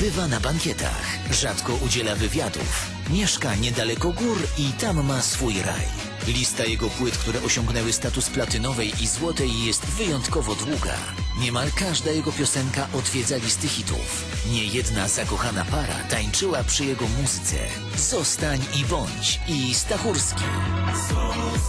bywa na bankietach, rzadko udziela wywiadów. Mieszka niedaleko gór i tam ma swój raj. Lista jego płyt, które osiągnęły status platynowej i złotej jest wyjątkowo długa. Niemal każda jego piosenka odwiedza listy hitów. Niejedna zakochana para tańczyła przy jego muzyce. Zostań i bądź i Stachurski. Rok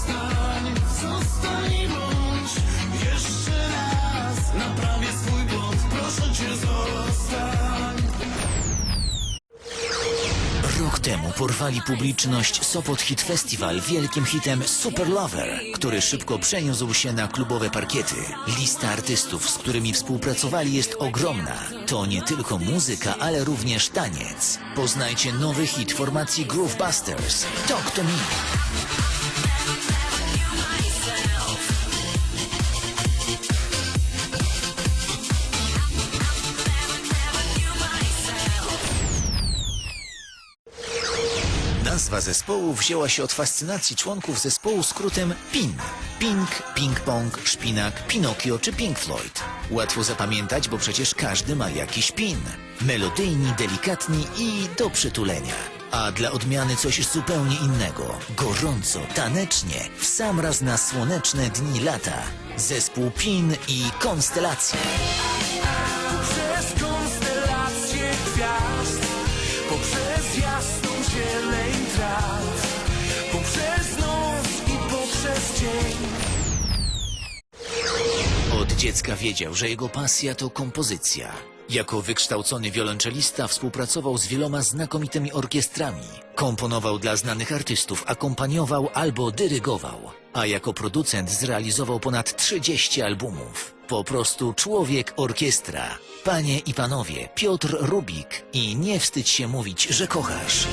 temu porwali publiczność Sopot Hit Festival wielkim hitem Super Lover, który szybko przeniósł się na klubowe parkiety. Lista artystów, z którymi współpracowali jest ogromna. To nie tylko muzyka, ale również taniec. Poznajcie nowy hit formacji Groovebusters Talk to Me. Nazwa zespołu wzięła się od fascynacji członków zespołu skrótem PIN. Pink, Ping Pong, Szpinak, Pinokio czy Pink Floyd. Łatwo zapamiętać, bo przecież każdy ma jakiś pin. Melodyjni, delikatni i do przytulenia. A dla odmiany coś zupełnie innego. Gorąco, tanecznie, w sam raz na słoneczne dni lata. Zespół PIN i Konstelacje. Dziecka wiedział, że jego pasja to kompozycja. Jako wykształcony wiolonczelista współpracował z wieloma znakomitymi orkiestrami. Komponował dla znanych artystów, akompaniował albo dyrygował. A jako producent zrealizował ponad 30 albumów. Po prostu człowiek orkiestra. Panie i panowie, Piotr Rubik. I nie wstydź się mówić, że kochasz.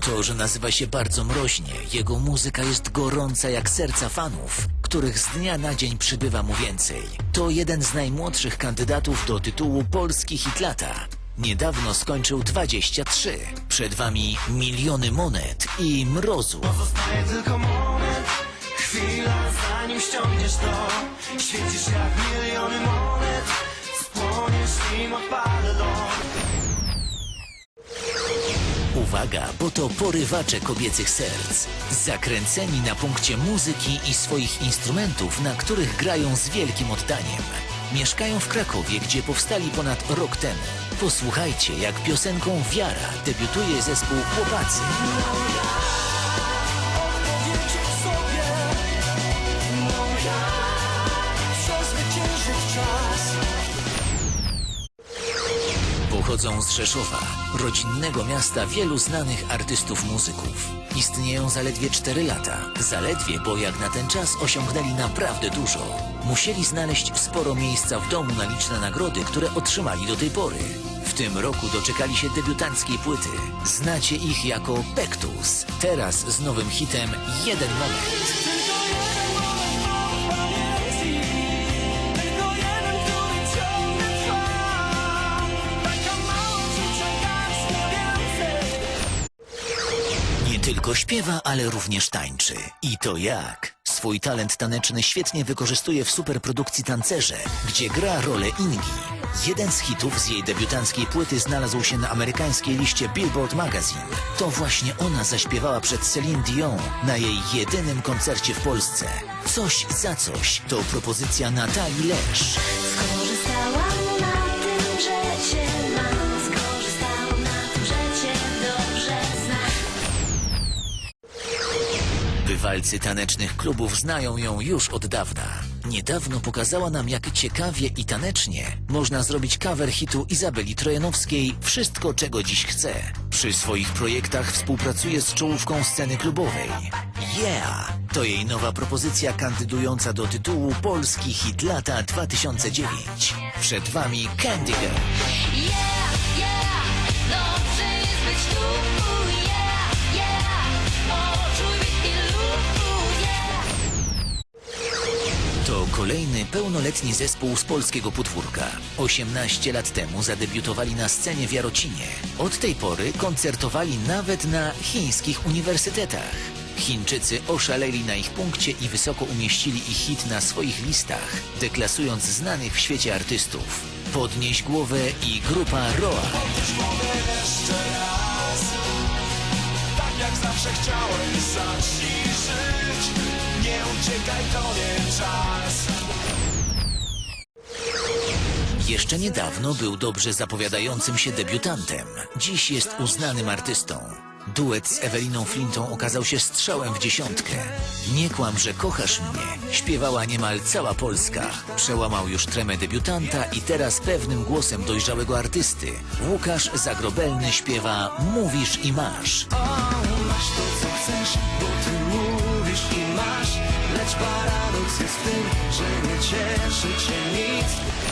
To, że nazywa się bardzo mroźnie, jego muzyka jest gorąca jak serca fanów, których z dnia na dzień przybywa mu więcej. To jeden z najmłodszych kandydatów do tytułu Polski Hit Lata. Niedawno skończył 23. Przed wami miliony monet i mrozu. Zostaje tylko moment Chwila zanim ściągniesz to Świecisz jak miliony monet Spłoniesz nim odpada dom Uwaga, bo to porywacze kobiecych serc. Zakręceni na punkcie muzyki i swoich instrumentów, na których grają z wielkim oddaniem. Mieszkają w Krakowie, gdzie powstali ponad rok temu. Posłuchajcie, jak piosenką Wiara debiutuje zespół Chłopacy. Pochodzą z Rzeszowa, rodzinnego miasta wielu znanych artystów muzyków. Istnieją zaledwie 4 lata. Zaledwie, bo jak na ten czas osiągnęli naprawdę dużo. Musieli znaleźć sporo miejsca w domu na liczne nagrody, które otrzymali do tej pory. W tym roku doczekali się debiutanckiej płyty. Znacie ich jako Pektus. Teraz z nowym hitem Jeden Moment. Tylko śpiewa, ale również tańczy. I to jak? Swój talent taneczny świetnie wykorzystuje w superprodukcji Tancerze, gdzie gra rolę Ingi. Jeden z hitów z jej debiutanckiej płyty znalazł się na amerykańskiej liście Billboard Magazine. To właśnie ona zaśpiewała przed Celine Dion na jej jedynym koncercie w Polsce. Coś za coś to propozycja Natalii Lesz. Bywalcy tanecznych klubów znają ją już od dawna. Niedawno pokazała nam, jak ciekawie i tanecznie można zrobić cover hitu Izabeli Trojanowskiej Wszystko, czego dziś chce. Przy swoich projektach współpracuje z czołówką sceny klubowej. Yeah! To jej nowa propozycja kandydująca do tytułu Polski Hit Lata 2009. Przed wami Candy Girl. Pełnoletni zespół z polskiego podwórka. 18 lat temu zadebiutowali na scenie w Jarocinie. Od tej pory koncertowali nawet na chińskich uniwersytetach. Chińczycy oszaleli na ich punkcie i wysoko umieścili ich hit na swoich listach, deklasując znanych w świecie artystów. Podnieś głowę i grupa Roa. Tak jak zawsze chciałeś, zacznij żyć Nie uciekaj, to nie czas Jeszcze niedawno był dobrze zapowiadającym się debiutantem. Dziś jest uznanym artystą. Duet z Eweliną Flintą okazał się strzałem w dziesiątkę. Nie kłam, że kochasz mnie. Śpiewała niemal cała Polska. Przełamał już tremę debiutanta i teraz pewnym głosem dojrzałego artysty Łukasz Zagrobelny śpiewa Mówisz i masz. Masz to, co chcesz, bo ty mówisz i masz Lecz paradoks jest w tym, że nie cieszy cię nic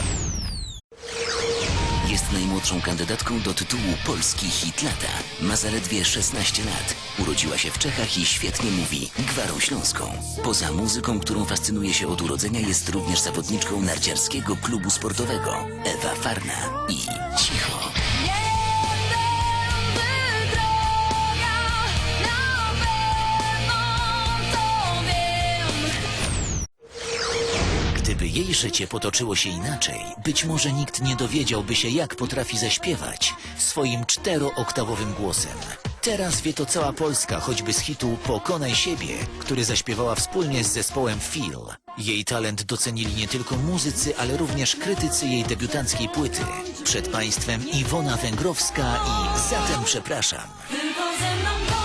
najmłodszą kandydatką do tytułu Polski Hit Lata. Ma zaledwie 16 lat. Urodziła się w Czechach i świetnie mówi gwarą śląską. Poza muzyką, którą fascynuje się od urodzenia, jest również zawodniczką narciarskiego klubu sportowego Ewa Farna i Cicho. Życie potoczyło się inaczej, być może nikt nie dowiedziałby się, jak potrafi zaśpiewać swoim czterooktawowym głosem. Teraz wie to cała Polska, choćby z hitu Pokonaj siebie, który zaśpiewała wspólnie z zespołem Feel. Jej talent docenili nie tylko muzycy, ale również krytycy jej debiutanckiej płyty. Przed państwem Iwona Węgrowska i Zatem przepraszam. Tylko ze mną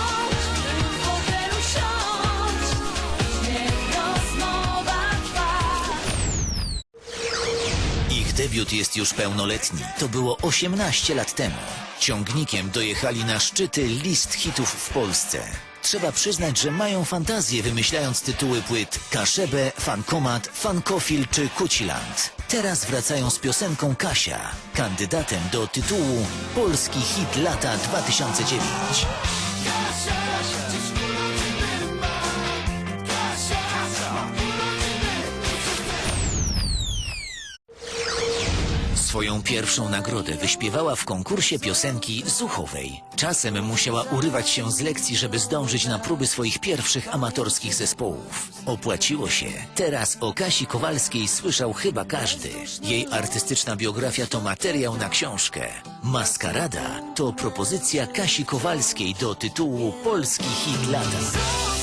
debiut jest już pełnoletni. To było 18 lat temu. Ciągnikiem dojechali na szczyty list hitów w Polsce. Trzeba przyznać, że mają fantazję wymyślając tytuły płyt Kaszebę, Fankomat, Fankofil czy Kuciland. Teraz wracają z piosenką Kasia, kandydatem do tytułu Polski hit lata 2009. Swoją pierwszą nagrodę wyśpiewała w konkursie piosenki Zuchowej. Czasem musiała urywać się z lekcji, żeby zdążyć na próby swoich pierwszych amatorskich zespołów. Opłaciło się. Teraz o Kasi Kowalskiej słyszał chyba każdy. Jej artystyczna biografia to materiał na książkę. Maskarada to propozycja Kasi Kowalskiej do tytułu Polski hit lata.